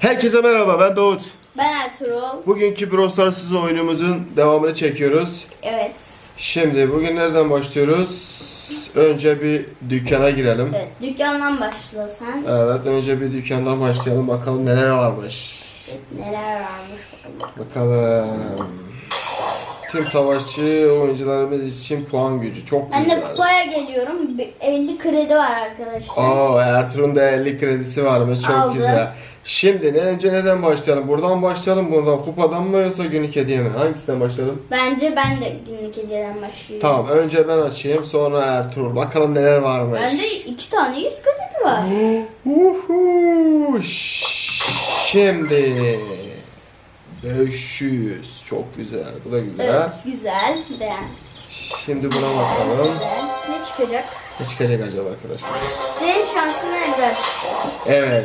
Herkese merhaba ben Davut. Ben Ertuğrul. Bugünkü Brawl oyunumuzun devamını çekiyoruz. Evet. Şimdi bugün nereden başlıyoruz? Önce bir dükkana girelim. Evet. Dükkandan başla sen. Evet önce bir dükkandan başlayalım bakalım neler varmış. Neler varmış bakalım. Bakalım. Tüm savaşçı oyuncularımız için puan gücü çok Ben de güzel. kupaya geliyorum. Bir 50 kredi var arkadaşlar. Oo Ertuğrul'un da 50 kredisi varmış çok Aldım. güzel. Şimdi ne önce neden başlayalım? Buradan başlayalım buradan kupadan mı yoksa günlük hediye mi? Hangisinden başlayalım? Bence ben de günlük hediyeden başlıyorum. Tamam önce ben açayım sonra Ertuğrul. Bakalım neler varmış. Bende iki tane 100 kredi var. Uhu. Şimdi 500 çok güzel bu da güzel. Evet güzel. Beğen. Şimdi buna bakalım. Güzel. Ne çıkacak? Ne çıkacak acaba arkadaşlar? Senin şansın ender çıktı. Evet.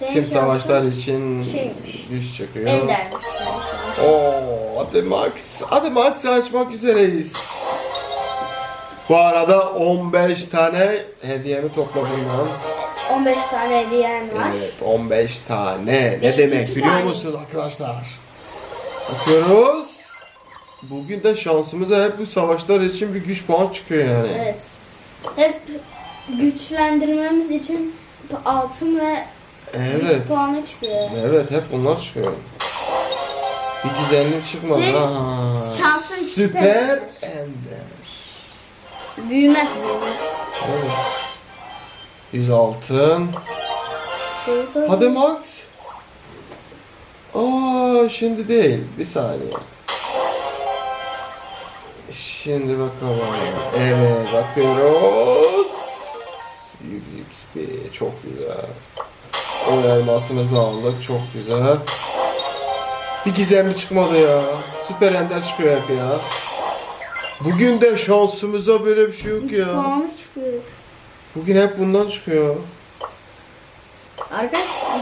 Şansın savaşlar için şeymiş. güç çıkıyor. Endermiş şansın. Oo, hadi Max. Hadi Max'ı açmak üzereyiz. Bu arada 15 tane hediyemi topladım ben. 15 tane hediyen var. Evet 15 tane. Ne Ve demek iki biliyor tane. musunuz arkadaşlar? Bakıyoruz. Bugün de şansımıza hep bu savaşlar için bir güç puan çıkıyor yani. Evet. Hep güçlendirmemiz için altın ve Evet. güç puanı çıkıyor. Evet hep bunlar çıkıyor. Bir güzellik çıkmadı Senin ha. şansın Süper süper. Ender. Büyümez büyümez. Evet. 100 altın. Hadi Max. Aa şimdi değil. Bir saniye. Şimdi bakalım. Evet bakıyoruz. 100 XP çok güzel. O elmasımızı aldık çok güzel. Bir gizemli çıkmadı ya. Süper ender çıkıyor hep ya. Bugün de şansımıza böyle bir şey yok ya. puanı çıkıyor. Bugün hep bundan çıkıyor. Arkadaşlar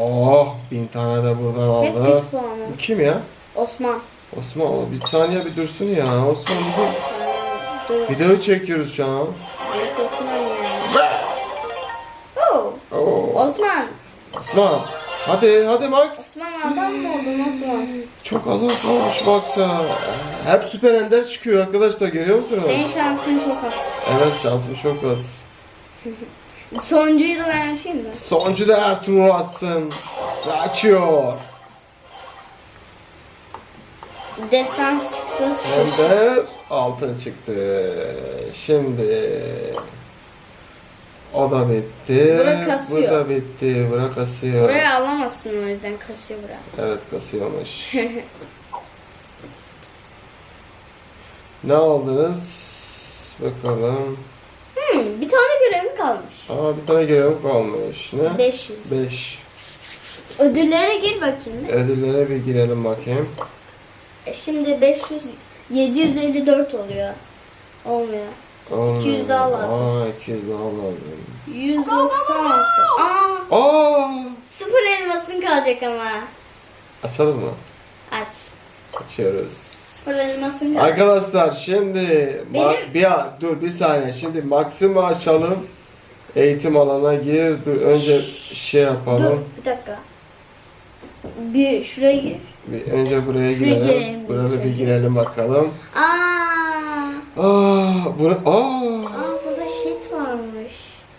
Oh, bin tane de buradan hep aldı. güç puanı. Bu kim ya? Osman. Osman o bir saniye bir dursun ya. Osman bizim Dur. video çekiyoruz şu an. Evet Osman. Oo, Osman. Osman. Hadi hadi Max. Osman adam mı oldun Osman? Çok az kalmış Max'a. Hep süper ender çıkıyor arkadaşlar görüyor musunuz? Senin şansın çok az. Evet şansım çok az. Sonuncuyu da ben açayım mı? Sonuncu da Ertuğrul atsın. Ve açıyor. Destans çıksa Hem şaşır. de altın çıktı. Şimdi o da bitti. Bura kasıyor. Bu da bitti. Bura kasıyor. Buraya alamazsın o yüzden kasıyor buraya. Evet kasıyormuş. ne aldınız? Bakalım. Hmm, bir tane görevim kalmış. Aa bir tane görevim kalmış. Ne? 500. 5. Ödüllere gir bakayım. Ödüllere bir girelim bakayım. E Şimdi 500 754 oluyor. Olmuyor. Olmuyor. 200 daha lazım. Aa 200 daha lazım. 196. Aa, Aa! sıfır elmasın kalacak ama. Açalım mı? Aç. Açıyoruz. Sıfır elmasın kalacak. Arkadaşlar şimdi ma- Benim- bir dur bir saniye şimdi Max'ımı açalım. Eğitim alanına gir. Dur önce şey Dur yapalım. bir dakika. Bir şuraya gir. Bir önce buraya girelim. girelim Burada önce. bir girelim bakalım. Aa, Aa, bunu aa. aa burada şet varmış.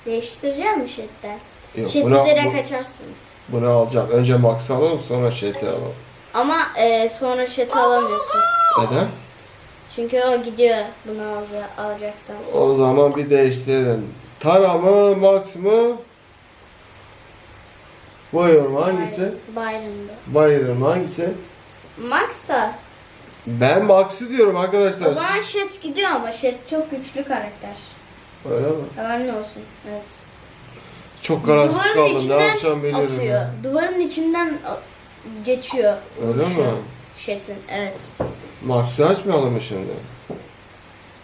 Değiştireceğim mi şetten? Yok, buna- direkt bu- açarsın. bunu alacağım. Önce Max'ı alalım sonra şeyi alalım. Ama e, sonra şeti alamıyorsun. Neden? Çünkü o gidiyor bunu al, alacaksan. O zaman bir değiştirelim. Tara mı, Max mı? Buyur mu hangisi? Byron'da. Byron mu hangisi? Max da. Ben Max'ı diyorum O arkadaşlar. zaman Shet gidiyor ama Shet çok güçlü karakter. Öyle mi? Haberin olsun. Evet. Çok kararsız Duvarın kaldım. Ne içinden yapacağım bilmiyorum. Atıyor. Duvarın içinden a- geçiyor. Öyle mi? Shet'in. Evet. Max'ı açmayalım mı şimdi?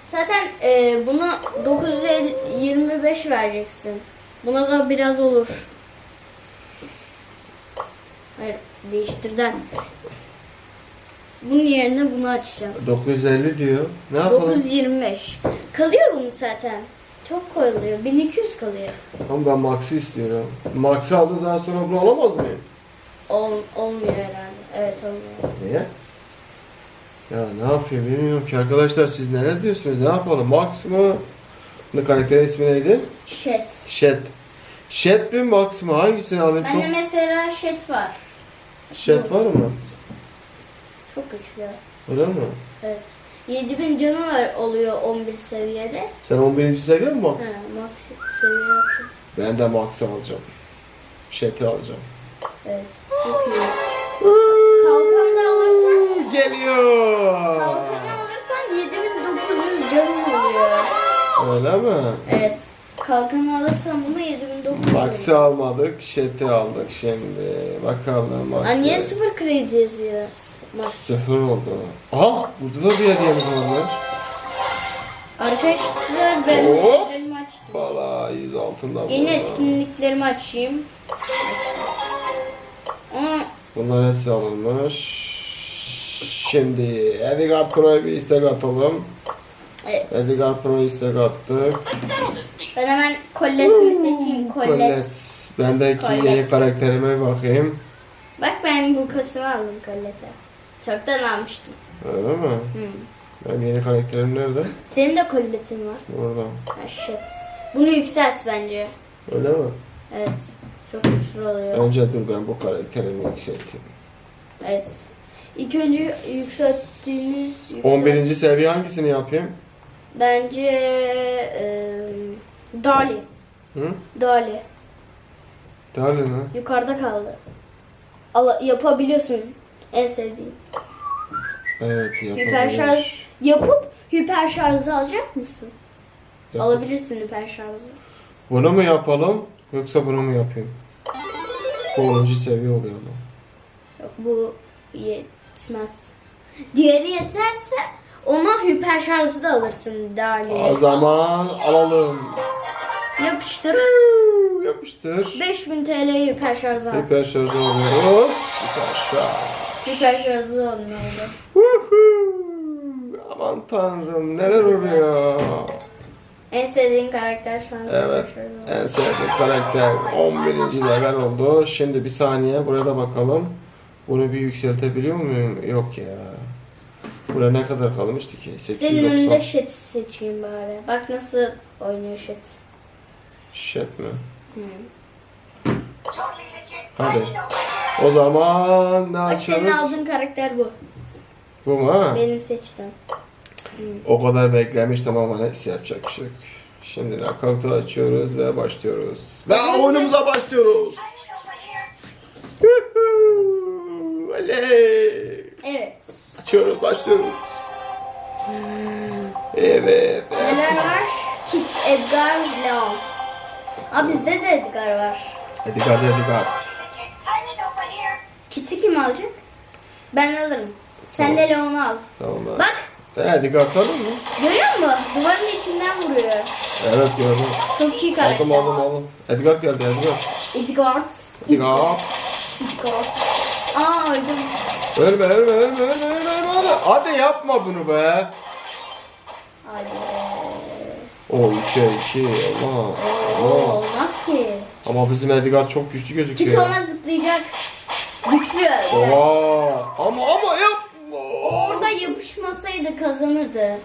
Zaten e, bunu 925 vereceksin. Buna da biraz olur. Hayır, değiştirden. Bunun yerine bunu açacağım. 950 diyor. Ne yapalım? 925. Kalıyor bunu zaten. Çok koyuluyor. 1200 kalıyor. Ama ben Max'ı istiyorum. Max'ı aldığın zaman sonra bunu alamaz mıyım? Ol, olmuyor herhalde. Evet olmuyor. Niye? Ya ne yapayım bilmiyorum ki arkadaşlar siz neler diyorsunuz ne yapalım Max mı? Ne karakterin ismi neydi? Shet. Shed. Shed mi Max mı? Hangisini alayım? Bende Çok mesela Shet var. Shed var mı? Çok güçlü. Öyle mi? Evet. 7000 canı var oluyor 11 seviyede. Sen 11. seviye mi Max? Ha, max seviye yaptım. Ben de Max'ı alacağım. Shed'i alacağım. Evet. Çok iyi. Kalkan da alırsan Geliyor. kalkanı alırsan 7900 canın oluyor. Öyle mi? Evet. Kalkanı alırsan bunu 7900 Max'ı almadık, Shed'i aldık şimdi. Bakalım Max. Aa, niye sıfır kredi yazıyor? Max. Sıfır oldu. Aha burada da bir hediyemiz varmış. Arkadaşlar ben Hop. açtım. Valla 100 altından Yeni bunlar. etkinliklerimi açayım. Açtım. Ama Bunlar hepsi alınmış. Şimdi Edgar Pro'ya bir istek atalım. evet. Edgar Pro'ya istek attık. Ben hemen kolletimi seçeyim. Kollet. Bendeki Colette. yeni karakterime bakayım. Bak ben bu kasımı aldım kollete. Çoktan almıştım. Öyle mi? Hı. Benim yeni karakterim nerede? Senin de kolletin var. Burada. Ha, shit. Bunu yükselt bence. Öyle mi? Evet. Çok güçlü oluyor. Önce dur ben bu karakterimi yükselteyim. Evet. İlk önce yükselttiğiniz yükselt- 11. seviye hangisini yapayım? Bence e, Dali. Hı? Dali. Dali mi? Yukarıda kaldı. Ala, yapabiliyorsun. En sevdiğin. Evet Hiper yapabiliriz. şarj yapıp hiper şarjı alacak mısın? Yap- Alabilirsin hiper şarjı. Bunu mu yapalım yoksa bunu mu yapayım? Bu 10. seviye oluyor. Yok bu yetmez. Diğeri yeterse ona hiper şarjı da alırsın O Dali. zaman alalım. Yapıştır. Yapıştır. 5000 TL hiper şarjı al. Hiper şarjı alıyoruz. Hiper şarj. Hiper şarjı oldu. Aman tanrım neler oluyor? En sevdiğin karakter şu an Evet. En sevdiğim karakter 11. level oldu. Şimdi bir saniye burada bakalım. Bunu bir yükseltebiliyor muyum? Yok ya. Buraya ne kadar kalmıştı ki? Senin önünde 890. Shet seçeyim bari. Bak nasıl oynuyor Shet. Shit mi? Hadi. O zaman ne Bak senin açıyoruz? aldığın karakter bu. Bu mu ha? Benim seçtim. O kadar beklemiştim ama neyse yapacak bir şey yok. Şimdi knockout'u açıyoruz ve başlıyoruz. Ve oyunumuza başlıyoruz. Yuhuu! Oley! Evet. Açıyoruz, başlıyoruz. Evet. Neler var? Kit, Edgar, Leon. Aa bizde de Edgar var. Edgar, Edgar. Kit'i kim alacak? Ben alırım. Sen de. Leon'u al. Tamam. abi. Bak Edgar tanır mı? görüyor musun? Duvarın içinden vuruyor. Evet gördüm. Çok iyi karakter. Aldım aldım aldım. Edgar geldi Edgar. Edgar. Edgar. Edgar. Aa öldüm. Ölme ölme ölme ölme ölme ölme. Hadi yapma bunu be. Hadi. O 3'e 2 olmaz. Olmaz. ki. Ama bizim Edgar çok güçlü gözüküyor. ona zıplayacak. Güçlü. Edgar. Oha. Ama ama yapma. Orada yapışmasaydı kazanırdı.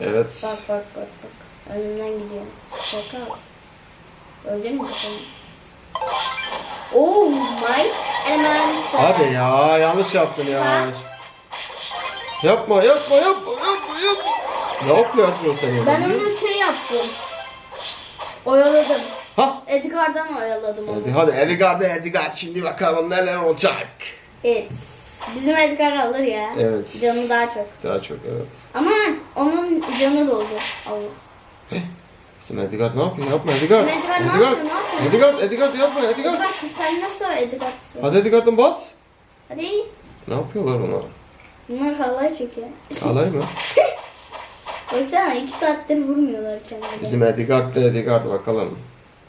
Evet. Bak bak bak bak. Önünden gidiyor. Şaka. Öyle mi sen? Oh my element. Hadi ya yanlış yaptın ya. Pas. Yapma yapma yapma yapma yapma. Ne yapıyor Arthur sen Ben onu şey yaptım. Oyaladım. Ha. Edgar'dan oyaladım onu. Hadi hadi Edgar'da Edgar şimdi bakalım neler olacak. Evet. Bizim Edgar alır ya. Evet. Canı daha çok. Daha çok evet. Ama onun canı doldu. Allah. Bizim Edgar ne yapıyor? Yapma Edgar. Bizim Edgar ne yapıyor, ne yapıyor? Edgar, Edgar yapma Edgar. Edgar sen nasıl Edgar'sın? Hadi Edgar'dan bas. Hadi. Ne yapıyorlar bunlar? Bunlar halay çekiyor. Alay mı? Baksana iki saattir vurmuyorlar kendilerini. Bizim Edgar'da Edgar'da bakalım.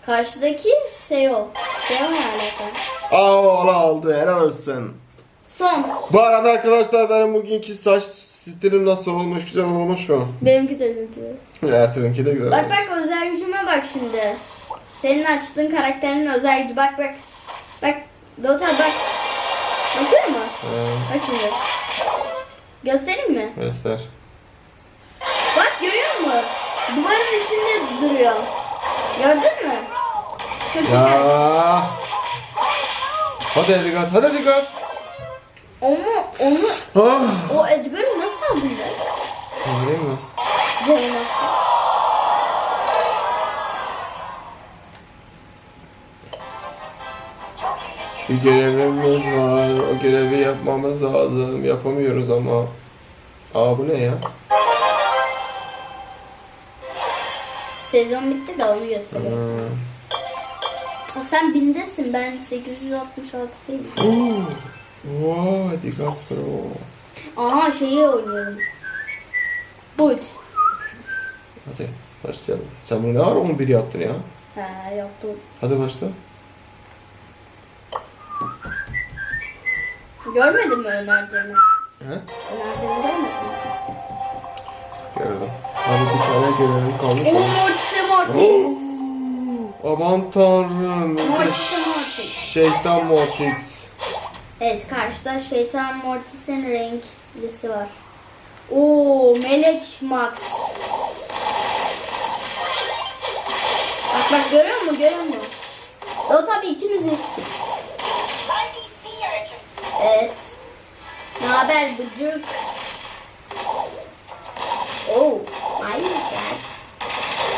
Karşıdaki Seo. Seo ne alaka? Aa ola aldı helal olsun. Son. Bu arada arkadaşlar benim bugünkü saç stilim nasıl olmuş? Güzel olmuş mu? Benimki de iyi. Ertuğrul'unki de güzel Bak olmuş. bak özel gücüme bak şimdi. Senin açtığın karakterin özel gücü. Bak bak. Bak. Dota bak. Bakıyor musun? Ha, Bak şimdi. Göstereyim mi? göster. Duvarın içinde duruyor. Gördün mü? Çok. Ya. Hadi Edgar, hadi Edgar. Onu, onu, Ah. o Edgar'ı nasıl aldın be? Değil mi? Canı nasıl? Bir görevimiz var. O görevi yapmamız lazım. Yapamıyoruz ama. Aa bu ne ya? Sezon bitti de onu gösteriyorsun. Hmm. O sen bindesin ben 866 değilim. Oo. Wow, Pro. Aha şeyi oynuyorum. Boot. Hadi başlayalım. Sen bunu ne ara 11 yaptın ya? He yaptım. Hadi başla. Görmedin mi önerdiğimi? He? Önerdiğimi görmedin mi? Gördüm. Hadi bir tane görevim kalmış. Oo. Mortis Mortis. Oo, Aman tanrım. Mortis Mortis. Şeytan Mortix. Evet karşıda şeytan Mortis'in renklisi var. Oo Melek Max. Bak bak görüyor musun görüyor musun? O tabii ikimiziz. Evet. Ne haber bıcık? Oh god.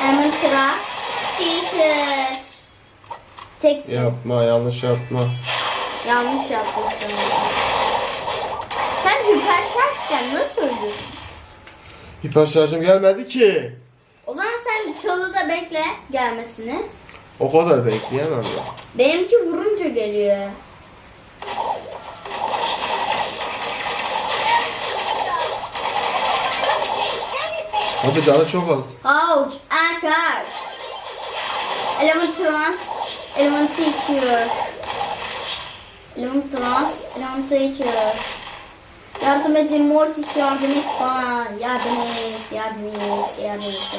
I'm a class teacher. Teksin. Yapma yanlış yapma. Yanlış yaptım sana. Sen hiper şarjken nasıl öldürsün? Hiper şarjım gelmedi ki. O zaman sen çalıda bekle gelmesini. O kadar bekleyemem ya. Benimki vurunca geliyor. Hadi canı çok az. Ouch, Akar. Element trans, element teacher. Element trans, element teacher. Yardım edin Mortis yardım et bana. Yardım et, yardım et, yardım et, yardım et,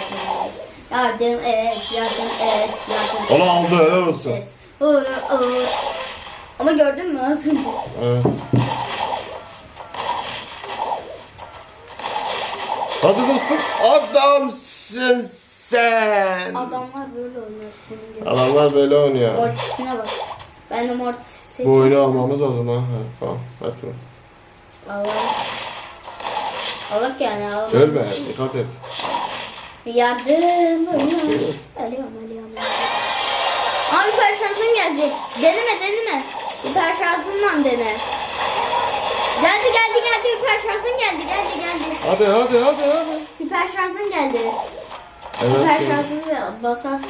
yardım et. Yardım et, yardım et, yardım et. Aldı helal olsun. Evet. Iı, ıı. Ama gördün mü az önce? Evet. Hadi dostum adamsın sen. Adamlar böyle oynuyor. bunun gibi. Adamlar böyle oynuyor. Mortis'ine bak. Ben de Mortis Bu seçiyorum. oyunu almamız lazım ha. Evet, tamam. Ver tamam. Allah. Allah yani Allah. Ölme dikkat et. Yardım. Ölüyorum. Ölüyorum ölüyorum. Abi hiper şansın gelecek. Deneme deneme. Hiper şansından dene. Geldi geldi geldi hiper şansın geldi geldi geldi. Hadi hadi hadi hadi. Hiper şansın geldi. Evet. Hiper evet. şansını basarsın.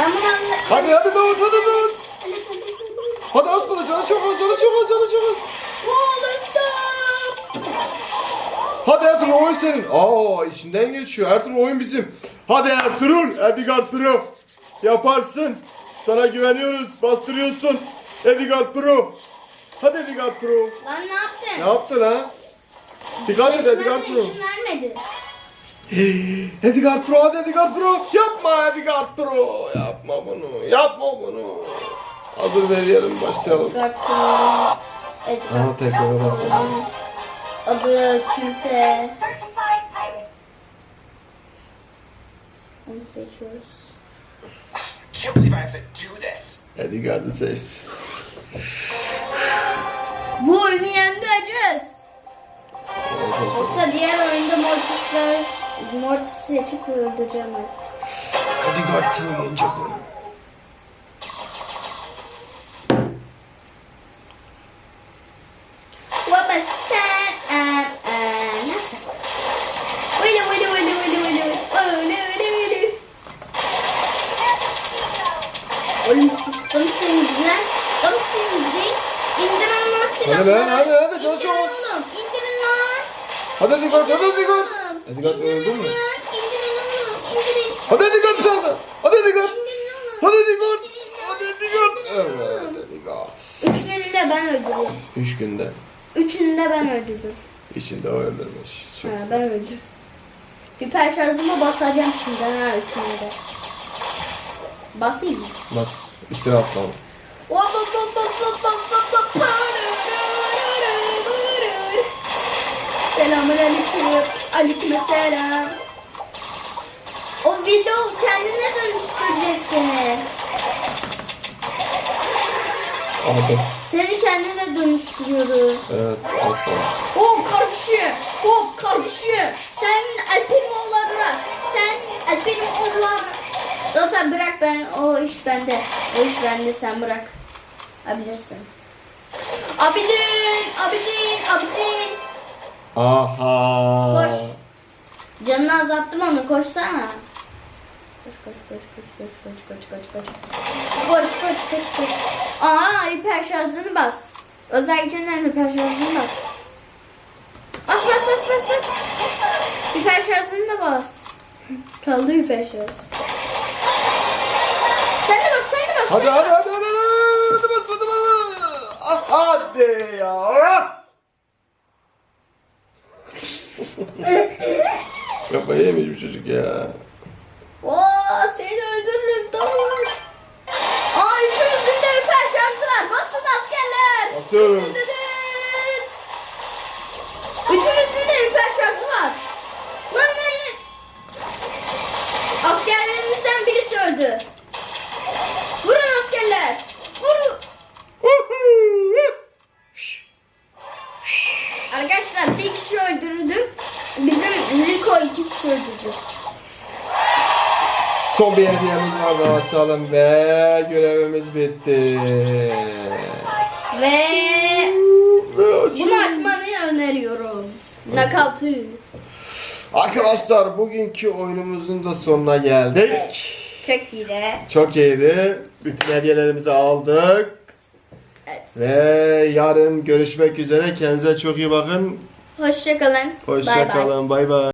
Ben bunu anla... Hadi hadi Davut hadi Davut. Hadi az kaldı canı çok az canı çok az canı çok az. Wall stop. Hadi Ertuğrul oyun senin. Aa içinden geçiyor. Ertuğrul oyun bizim. Hadi Ertuğrul. Edgar Pro. Yaparsın. Sana güveniyoruz. Bastırıyorsun. Edgar Pro. Hadi Edgar Pro. Lan ne yaptın? Ne yaptın ha? Dikkat et Edgar Geçmeme Pro. izin vermedi. Edgar Pro hadi Edgar Pro. Yapma Edgar Pro. Yapma bunu. Yapma bunu. Hazır verelim başlayalım. Edgar Pro. Edgar Ama tekrar basalım. Adı kimse. Onu seçiyoruz. Edgar'ı seçti. Bu oyunu yeneceğiz. Yoksa diğer oyunda Mortis'ler Mortis'i seçip öldüreceğim herkesi. Edgar Pro yenecek onu. Oğlum siz konuşsanız lan. Konuşsanız değil. İndir lan silahları. Hadi lan hadi hadi çabuk çabuk. oğlum indirin lan. Hadi hadi kart hadi hadi kart. Hadi kart öldü mü? İndirin oğlum indirin. Hadi hadi kart dışarıda. Hadi hadi kart. Hadi hadi kart. Hadi hadi kart. Evet hadi kart. Üçünü de ben öldürdüm. Üç günde. Üçünü de ben öldürdüm. İçinde o öldürmüş. Çok Ha, ben güzel. öldürdüm. Hiper şarjımı basacağım şimdi ha üçünü de. Basayım mı? Bas. Üstüne atla oğlum. Selamun aleyküm. Aleyküm selam. O video kendine dönüştürecek seni. Aldım. Seni kendine dönüştürüyordu. Evet. Az kaldı. Hop kardeşim. Hop kardeşim. Sen Alperim olarak. Sen Alperim olarak. Zaten bırak ben. O iş bende. O iş bende sen bırak. Abilirsin. Abidin. Abidin. Abidin. Aha. Koş. Canını azalttım onu koşsana. Koş koş koş koş koş koş koş koş koş. Koş koş koş koş. Aa hiper şarjını bas. Özel gücünden hiper şarjını bas. Bas bas bas bas bas. Hiper şarjını da bas. Kaldı hiper şarj. Sen de bas sen de bas. Hadi hadi. Hadi bas hadi bas. Ah, Hadi ya. Kafayı yemiş bu çocuk ya. Oo seni öldürürüm Davut. Aa üçümüzün de hiper şarjı var. Basın askerler. Basıyorum. Dıdıdıt. Üçümüzün de hiper şarjı var. Lan lan lan. Askerlerimizden birisi öldü. Bir kişi öldürdüm. Bizim Rico iki kişi öldürdü. Son bir hediyemiz var da açalım ve görevimiz bitti. Ve bunu açmanı öneriyorum. Nakavtı. Arkadaşlar bugünkü oyunumuzun da sonuna geldik. Çok iyi de. Çok iyiydi. Bütün hediyelerimizi aldık. Evet. Ve yarın görüşmek üzere. Kendinize çok iyi bakın. Hoşçakalın. Hoşçakalın. Bay bay.